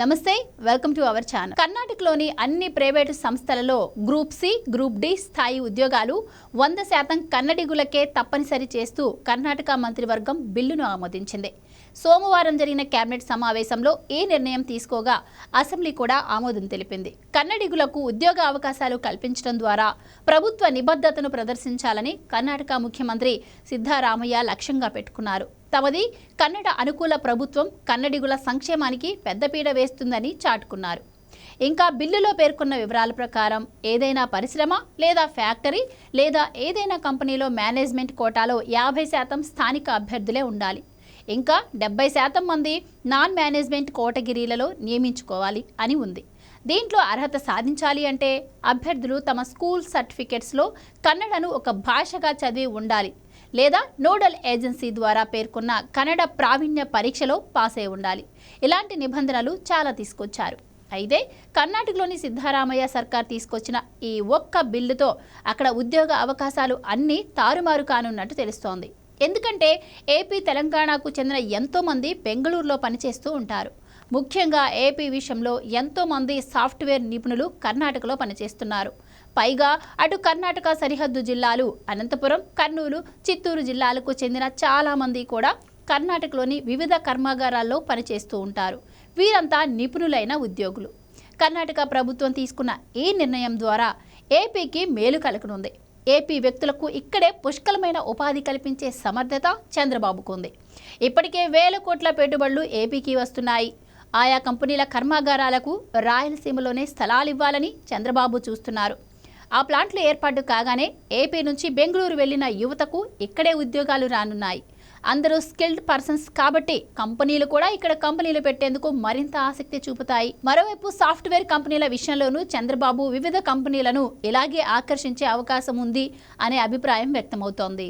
నమస్తే welcome to our channel. కర్ణాటకలోని అన్ని ప్రైవేటు సంస్థలలో గ్రూప్ సి గ్రూప్ డి స్థాయి ఉద్యోగాలు వంద శాతం కన్నడిగులకే తప్పనిసరి చేస్తూ కర్ణాటక మంత్రివర్గం బిల్లును ఆమోదించింది. సోమవారం జరిగిన కేబినెట్ సమావేశంలో ఈ నిర్ణయం తీసుకోగా అసెంబ్లీ కూడా ఆమోదం తెలిపింది. కన్నడిగులకు ఉద్యోగ అవకాశాలు కల్పించడం ద్వారా ప్రభుత్వ నిబద్ధతను ప్రదర్శించాలని కర్ణాటక ముఖ్యమంత్రి సిద్ధారామయ్య లక్ష్యంగా పెట్టుకున్నారు. తమది కన్నడ అనుకూల ప్రభుత్వం కన్నడిగుల సంక్షేమానికి పెద్దపీట వేస్తుందని చాటుకున్నారు. ఇంకా బిల్లులో పేర్కొన్న వివరాల ప్రకారం ఏదైనా పరిశ్రమ లేదా ఫ్యాక్టరీ లేదా ఏదైనా కంపెనీలో మేనేజ్మెంట్ కోటాలో యాభై శాతం స్థానిక అభ్యర్థులే ఉండాలి. ఇంకా డెబ్బై శాతం మంది నాన్ మేనేజ్మెంట్ కోటగిరీలలో నియమించుకోవాలి అని ఉంది. దీంట్లో అర్హత సాధించాలి అంటే అభ్యర్థులు తమ స్కూల్ సర్టిఫికెట్స్లో కన్నడను ఒక భాషగా చదివి ఉండాలి. లేదా నోడల్ ఏజెన్సీ ద్వారా పేర్కొన్న కన్నడ ప్రావీణ్య పరీక్షలో పాస్ అయి ఉండాలి. ఇలాంటి నిబంధనలు చాలా తీసుకొచ్చారు. అయితే కర్ణాటకలోని సిద్ధారామయ్య సర్కార్ తీసుకొచ్చిన ఈ ఒక్క బిల్లుతో అక్కడ ఉద్యోగ అవకాశాలు అన్నీ తారుమారు కానున్నట్టు తెలుస్తోంది. ఎందుకంటే ఏపీ తెలంగాణకు చెందిన ఎంతోమంది బెంగళూరులో పనిచేస్తూ ఉంటారు. ముఖ్యంగా ఏపీ విషయంలో ఎంతోమంది సాఫ్ట్వేర్ నిపుణులు కర్ణాటకలో పనిచేస్తున్నారు. పైగా అటు కర్ణాటక సరిహద్దు జిల్లాలు అనంతపురం కర్నూలు చిత్తూరు జిల్లాలకు చెందిన చాలామంది కూడా కర్ణాటకలోని వివిధ కర్మాగారాల్లో పనిచేస్తూ ఉంటారు. వీరంతా నిపుణులైన ఉద్యోగులు. కర్ణాటక ప్రభుత్వం తీసుకున్న ఈ నిర్ణయం ద్వారా ఏపీకి మేలు కలగనుంది. ఏపీ వ్యక్తులకు ఇక్కడే పుష్కలమైన ఉపాధి కల్పించే సమర్థత చంద్రబాబుకు ఉంది. ఇప్పటికే వేల కోట్ల పెట్టుబడులు ఏపీకి వస్తున్నాయి. ఆయా కంపెనీల కర్మాగారాలకు రాయలసీమలోనే స్థలాలు ఇవ్వాలని చంద్రబాబు చూస్తున్నారు. ఆ ప్లాంట్లు ఏర్పాటు కాగానే ఏపీ నుంచి బెంగళూరు వెళ్ళిన యువతకు ఇక్కడే ఉద్యోగాలు రానున్నాయి. అందరూ స్కిల్డ్ పర్సన్స్ కాబట్టి కంపెనీలు కూడా ఇక్కడ కంపెనీలు పెట్టేందుకు మరింత ఆసక్తి చూపుతాయి. మరోవైపు సాఫ్ట్వేర్ కంపెనీల విషయంలోనూ చంద్రబాబు వివిధ కంపెనీలను ఇలాగే ఆకర్షించే అవకాశం ఉంది అనే అభిప్రాయం వ్యక్తమవుతోంది.